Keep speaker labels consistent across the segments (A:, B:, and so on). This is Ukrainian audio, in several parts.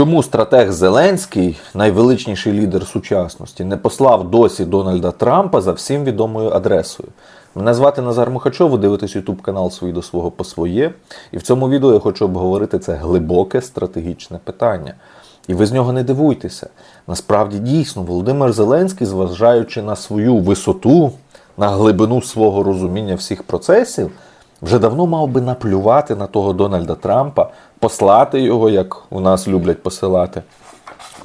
A: Чому стратег Зеленський, найвеличніший лідер сучасності, не послав досі Дональда Трампа за всім відомою адресою? Мене звати Назар Мухачов, ви дивитесь YouTube канал «Свої до свого по своє. І в цьому відео я хочу обговорити це глибоке стратегічне питання. І ви з нього не дивуйтеся. Насправді дійсно Володимир Зеленський, зважаючи на свою висоту, на глибину свого розуміння всіх процесів, вже давно мав би наплювати на того Дональда Трампа, послати його, як у нас люблять посилати.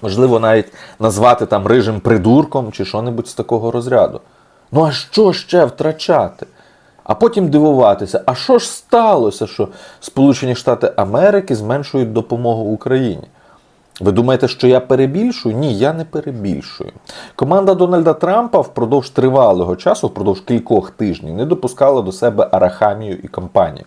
A: Можливо, навіть назвати там рижим придурком чи що-небудь з такого розряду. Ну а що ще втрачати? А потім дивуватися, а що ж сталося, що Сполучені Штати Америки зменшують допомогу Україні? Ви думаєте, що я перебільшую? Ні, я не перебільшую. Команда Дональда Трампа впродовж тривалого часу, впродовж кількох тижнів, не допускала до себе Арахамію і компанію.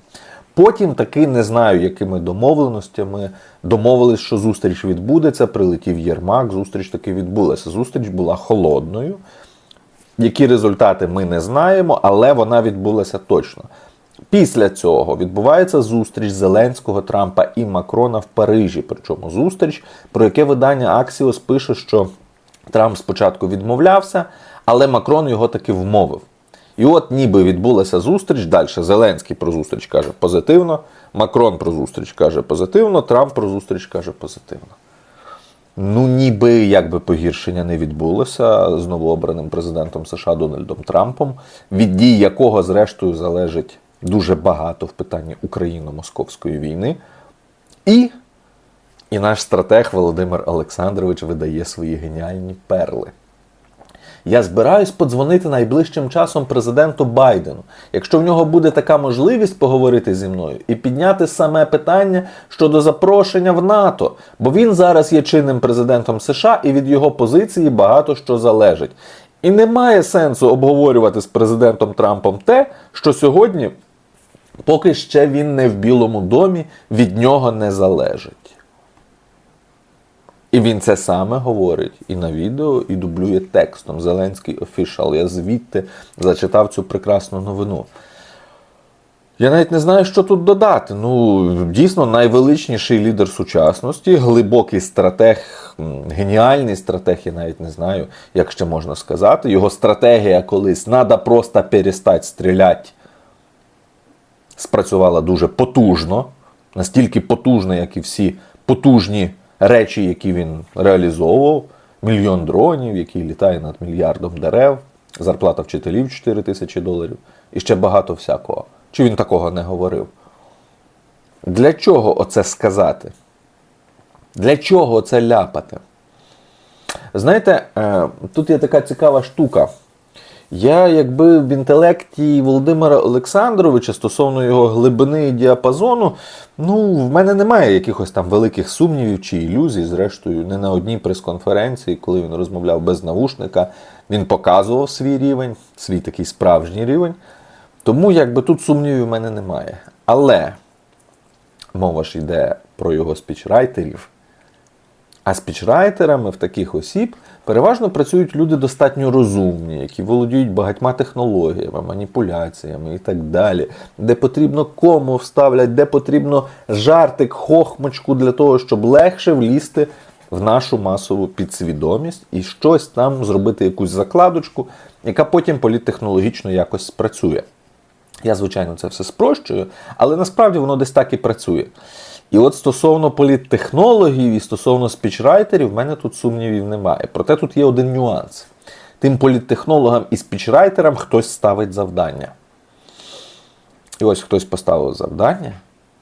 A: Потім таки не знаю, якими домовленостями домовились, що зустріч відбудеться. Прилетів Єрмак, зустріч таки відбулася. Зустріч була холодною. Які результати ми не знаємо, але вона відбулася точно. Після цього відбувається зустріч Зеленського, Трампа і Макрона в Парижі. Причому зустріч, про яке видання Axios пише, що Трамп спочатку відмовлявся, але Макрон його таки вмовив. І от ніби відбулася зустріч. Далі Зеленський про зустріч каже позитивно, Макрон про зустріч каже позитивно, Трамп про зустріч каже позитивно. Ну, ніби якби погіршення не відбулося з новообраним президентом США Дональдом Трампом, від дій якого, зрештою, залежить дуже багато в питанні Україно-московської війни. І, і наш стратег Володимир Олександрович видає свої геніальні перли. Я збираюсь подзвонити найближчим часом президенту Байдену, якщо в нього буде така можливість поговорити зі мною і підняти саме питання щодо запрошення в НАТО, бо він зараз є чинним президентом США і від його позиції багато що залежить. І немає сенсу обговорювати з президентом Трампом те, що сьогодні, поки ще він не в Білому домі, від нього не залежить. І він це саме говорить і на відео, і дублює текстом. Зеленський офішал. Я звідти зачитав цю прекрасну новину. Я навіть не знаю, що тут додати. Ну, дійсно, найвеличніший лідер сучасності, глибокий стратег, геніальний стратег, я навіть не знаю, як ще можна сказати. Його стратегія колись «надо просто перестати стріляти» спрацювала дуже потужно, настільки потужно, як і всі потужні речі, які він реалізовував. Мільйон дронів, який літає над мільярдом дерев, зарплата вчителів 4 тисячі доларів і ще багато всякого. Чи він такого не говорив? Для чого оце сказати? Для чого оце ляпати? Знаєте, е, тут є така цікава штука. Я, якби в інтелекті Володимира Олександровича стосовно його глибини і діапазону, ну, в мене немає якихось там великих сумнівів чи ілюзій. Зрештою, не на одній прес-конференції, коли він розмовляв без навушника, він показував свій рівень, свій такий справжній рівень. Тому якби тут сумнівів в мене немає. Але мова ж йде про його спічрайтерів. А спічрайтерами в таких осіб переважно працюють люди достатньо розумні, які володіють багатьма технологіями, маніпуляціями і так далі, де потрібно кому вставлять, де потрібно жартик, хохмочку для того, щоб легше влізти в нашу масову підсвідомість і щось там зробити якусь закладочку, яка потім політтехнологічно якось спрацює. Я, звичайно, це все спрощую, але насправді воно десь так і працює. І от стосовно політтехнологів і стосовно спічрайтерів, в мене тут сумнівів немає. Проте тут є один нюанс. Тим політтехнологам і спічрайтерам хтось ставить завдання. І ось хтось поставив завдання,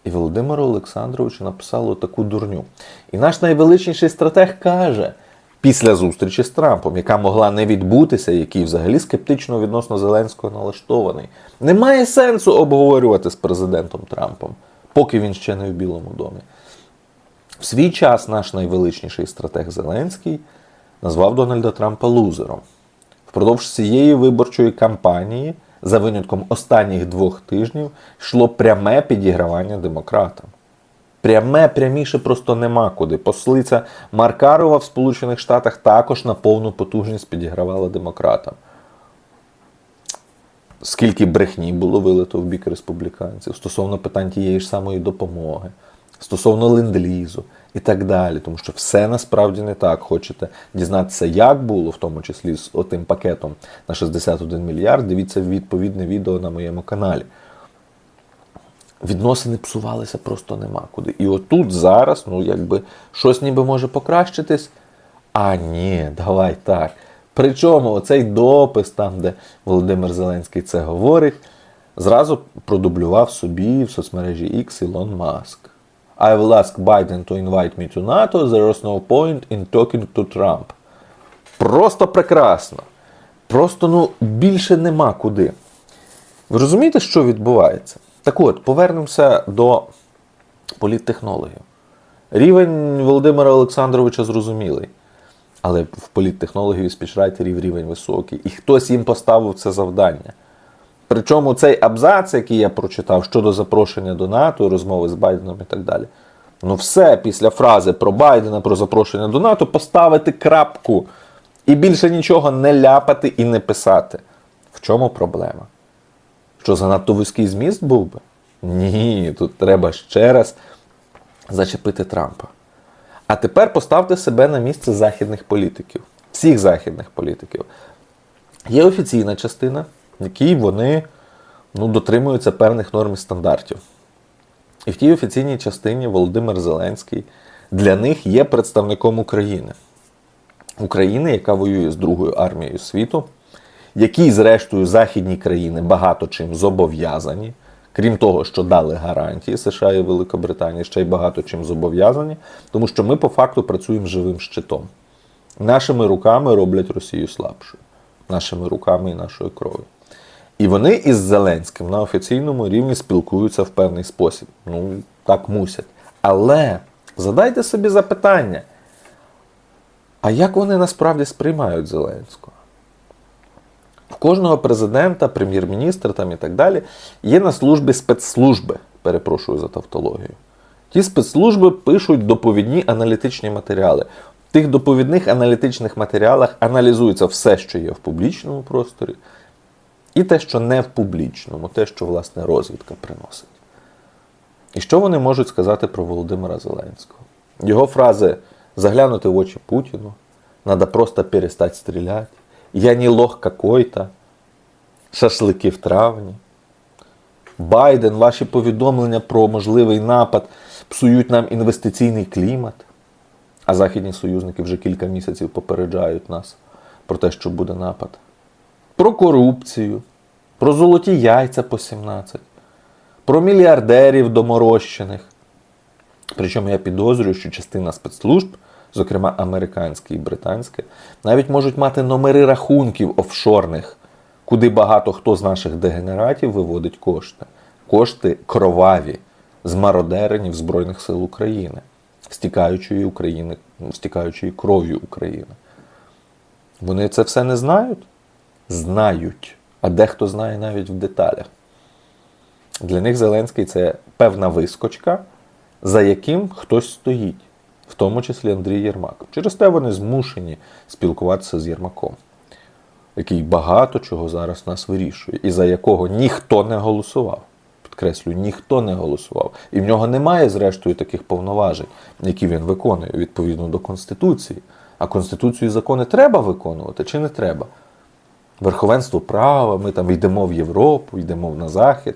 A: і Володимиру Олександровичу написало таку дурню. І наш найвеличніший стратег каже, після зустрічі з Трампом, яка могла не відбутися, який взагалі скептично відносно Зеленського налаштований, немає сенсу обговорювати з президентом Трампом, поки він ще не в Білому домі. В свій час наш найвеличніший стратег Зеленський назвав Дональда Трампа лузером. Впродовж цієї виборчої кампанії, за винятком останніх двох тижнів, йшло пряме підігравання демократам. Пряме, пряміше просто нема куди. Послиця Маркарова в Сполучених Штатах також на повну потужність підігравала демократам. Скільки брехні було вилито в бік республіканців стосовно питань тієї ж самої допомоги, стосовно ленд-лізу і так далі. Тому що все насправді не так. Хочете дізнатися, як було, в тому числі з отим пакетом на 61 мільярд. Дивіться відповідне відео на моєму каналі. Відносини псувалися просто нема куди. І отут зараз, ну якби щось ніби може покращитись. А ні, давай так. Причому оцей допис, там, де Володимир Зеленський це говорить, зразу продублював собі в соцмережі X Ілон Маск. I will ask Biden to invite me to NATO, there is no point in talking to Trump. Просто прекрасно. Просто ну, більше нема куди. Ви розумієте, що відбувається? Так от, повернемося до політтехнологів. Рівень Володимира Олександровича зрозумілий. Але в політтехнологів і спічрайтерів рівень високий. І хтось їм поставив це завдання. Причому цей абзац, який я прочитав щодо запрошення до НАТО, розмови з Байденом і так далі. Ну, все після фрази про Байдена, про запрошення до НАТО, поставити крапку і більше нічого не ляпати і не писати. В чому проблема? Що занадто вузький зміст був би? Ні, тут треба ще раз зачепити Трампа. А тепер поставте себе на місце західних політиків, всіх західних політиків. Є офіційна частина, в якій вони ну, дотримуються певних норм і стандартів. І в тій офіційній частині Володимир Зеленський для них є представником України. України, яка воює з Другою армією світу, якій, зрештою, західні країни багато чим зобов'язані, крім того, що дали гарантії США і Великобританії, ще й багато чим зобов'язані, тому що ми по факту працюємо живим щитом. Нашими руками роблять Росію слабшою, нашими руками і нашою кров'ю. І вони із Зеленським на офіційному рівні спілкуються в певний спосіб. Ну, так мусять. Але задайте собі запитання: а як вони насправді сприймають Зеленського? В кожного президента, прем'єр-міністра там і так далі є на службі спецслужби, перепрошую за тавтологію. Ті спецслужби пишуть доповідні аналітичні матеріали. В тих доповідних аналітичних матеріалах аналізується все, що є в публічному просторі, і те, що не в публічному, те, що, власне, розвідка приносить. І що вони можуть сказати про Володимира Зеленського? Його фрази заглянути в очі Путіну, надо просто перестати стріляти, я не лох какой-то, шашлики в травні. Байден, ваші повідомлення про можливий напад псують нам інвестиційний клімат. А західні союзники вже кілька місяців попереджають нас про те, що буде напад. Про корупцію, про золоті яйця по 17, про мільярдерів доморощених. Причому я підозрюю, що частина спецслужб, зокрема американські і британські, навіть можуть мати номери рахунків офшорних, куди багато хто з наших дегенератів виводить кошти. Кошти кроваві з мародеренів Збройних сил України, стікаючої України, стікаючої кров'ю України. Вони це все не знають? Знають. А дехто знає навіть в деталях. Для них Зеленський це певна вискочка, за яким хтось стоїть, в тому числі Андрій Єрмак. Через те вони змушені спілкуватися з Єрмаком, який багато чого зараз нас вирішує, і за якого ніхто не голосував. Підкреслюю, ніхто не голосував. І в нього немає, зрештою, таких повноважень, які він виконує відповідно до Конституції. А Конституцію і закони треба виконувати чи не треба? Верховенство права, ми там йдемо в Європу, йдемо на Захід.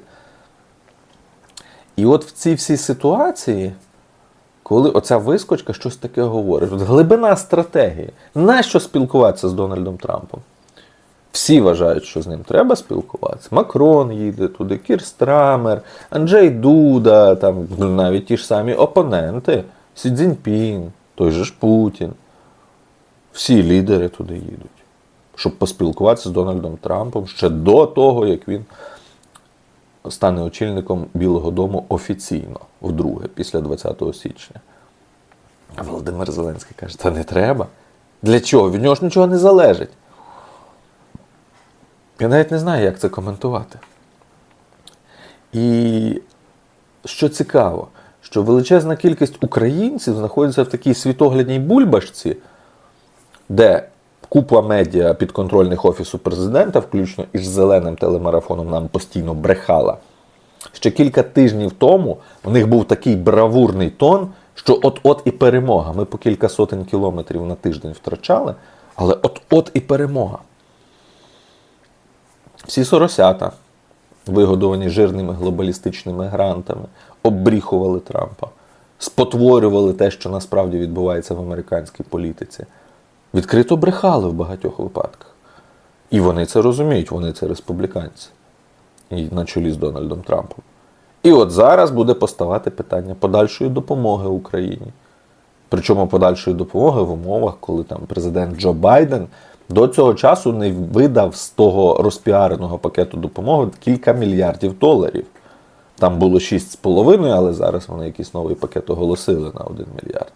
A: І от в цій всій ситуації, коли оця вискочка щось таке говорить, от глибина стратегії, нащо спілкуватися з Дональдом Трампом? Всі вважають, що з ним треба спілкуватися. Макрон їде туди, Кір Страмер, Анджей Дуда, там навіть ті ж самі опоненти, Сі Цзіньпін, той же ж Путін. Всі лідери туди їдуть, щоб поспілкуватися з Дональдом Трампом ще до того, як він стане очільником Білого Дому офіційно, вдруге, після 20 січня. А Володимир Зеленський каже, та не треба. Для чого? Від нього ж нічого не залежить. Я навіть не знаю, як це коментувати. І що цікаво, що величезна кількість українців знаходиться в такій світоглядній бульбашці, де купа медіа підконтрольних Офісу президента, включно із зеленим телемарафоном, нам постійно брехала. Ще кілька тижнів тому у них був такий бравурний тон, що от-от і перемога. Ми по кілька сотень кілометрів на тиждень втрачали, але от-от і перемога. Всі соросята, вигодовані жирними глобалістичними грантами, оббріхували Трампа, спотворювали те, що насправді відбувається в американській політиці. Відкрито брехали в багатьох випадках. І вони це розуміють, вони це республіканці. І на чолі з Дональдом Трампом. І от зараз буде поставати питання подальшої допомоги Україні. Причому подальшої допомоги в умовах, коли там президент Джо Байден до цього часу не видав з того розпіареного пакету допомоги кілька мільярдів доларів. Там було 6,5, але зараз вони якийсь новий пакет оголосили на 1 мільярд.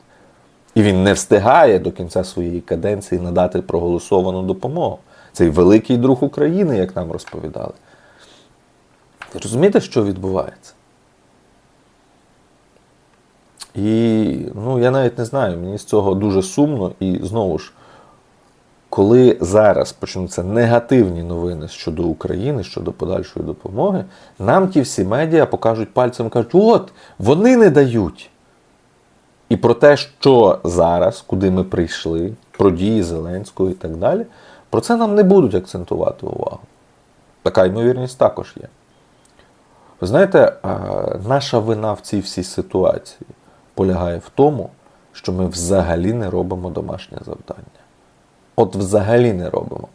A: І він не встигає до кінця своєї каденції надати проголосовану допомогу. Цей великий друг України, як нам розповідали. Ви розумієте, що відбувається? І ну, я навіть не знаю, мені з цього дуже сумно. І знову ж, коли зараз почнуться негативні новини щодо України, щодо подальшої допомоги, нам ті всі медіа покажуть пальцем кажуть, от, вони не дають. І про те, що зараз, куди ми прийшли, про дії Зеленського і так далі, про це нам не будуть акцентувати увагу. Така ймовірність також є. Ви знаєте, наша вина в цій всій ситуації полягає в тому, що ми взагалі не робимо домашнє завдання. От взагалі не робимо.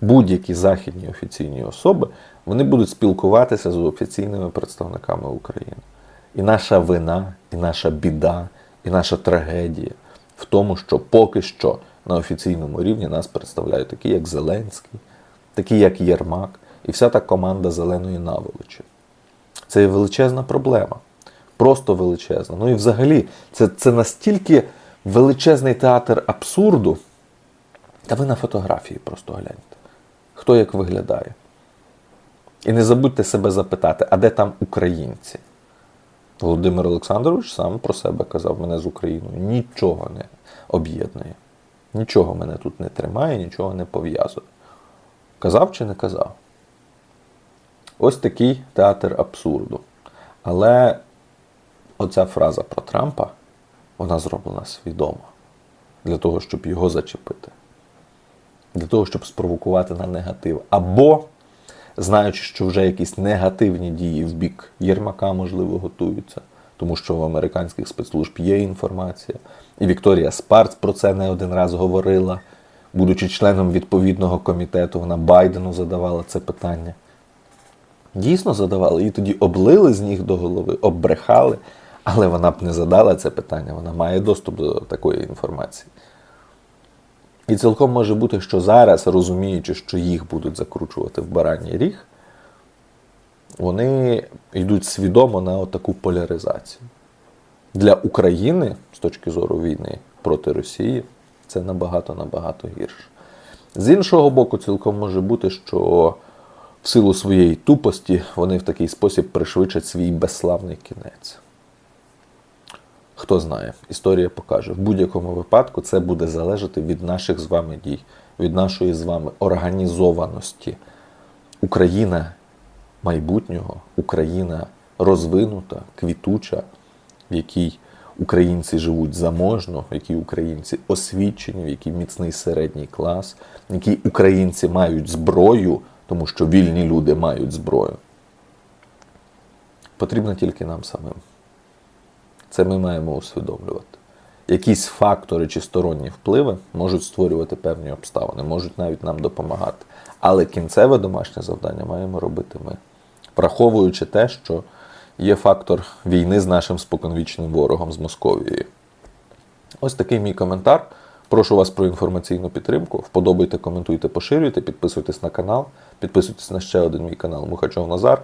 A: Будь-які західні офіційні особи вони будуть спілкуватися з офіційними представниками України. І наша вина, і наша біда, і наша трагедія в тому, що поки що на офіційному рівні нас представляють такі, як Зеленський, такі, як Єрмак, і вся та команда зеленої наволочі. Це є величезна проблема. Просто величезна. Ну і взагалі, це, це настільки величезний театр абсурду. Та ви на фотографії просто гляньте, хто як виглядає. І не забудьте себе запитати, а де там українці? Володимир Олександрович сам про себе казав, мене з Україною нічого не об'єднує. Нічого мене тут не тримає, нічого не пов'язує. Казав чи не казав? Ось такий театр абсурду. Але оця фраза про Трампа, вона зроблена свідомо. Для того, щоб його зачепити. Для того, щоб спровокувати на негатив. Або, знаючи, що вже якісь негативні дії в бік Єрмака, можливо, готуються, тому що в американських спецслужб є інформація. І Вікторія Спарц про це не один раз говорила. Будучи членом відповідного комітету, вона Байдену задавала це питання. Дійсно задавали, її тоді облили з ніг до голови, оббрехали, але вона б не задала це питання, вона має доступ до такої інформації. І цілком може бути, що зараз, розуміючи, що їх будуть закручувати в бараній ріг, вони йдуть свідомо на таку поляризацію. Для України, з точки зору війни проти Росії, це набагато-набагато гірше. З іншого боку, цілком може бути, що в силу своєї тупості вони в такий спосіб пришвидшать свій безславний кінець. Хто знає, історія покаже. В будь-якому випадку це буде залежати від наших з вами дій, від нашої з вами організованості. Україна майбутнього, Україна розвинута, квітуча, в якій українці живуть заможно, в якій українці освічені, в якій міцний середній клас, в якій українці мають зброю, тому що вільні люди мають зброю. Потрібно тільки нам самим. Це ми маємо усвідомлювати. Якісь фактори чи сторонні впливи можуть створювати певні обставини, можуть навіть нам допомагати. Але кінцеве домашнє завдання маємо робити ми, враховуючи те, що є фактор війни з нашим споконвічним ворогом з Московією. Ось такий мій коментар. Прошу вас про інформаційну підтримку. Вподобайте, коментуйте, поширюйте, підписуйтесь на канал, підписуйтесь на ще один мій канал Мухачов Назар.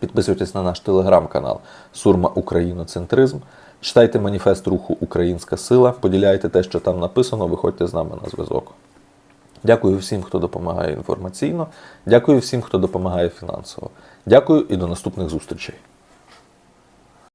A: Підписуйтесь на наш телеграм-канал Сурма Україноцентризм. Читайте маніфест руху Українська сила, поділяйте те, що там написано, виходьте з нами на зв'язок. Дякую всім, хто допомагає інформаційно. Дякую всім, хто допомагає фінансово. Дякую і до наступних зустрічей.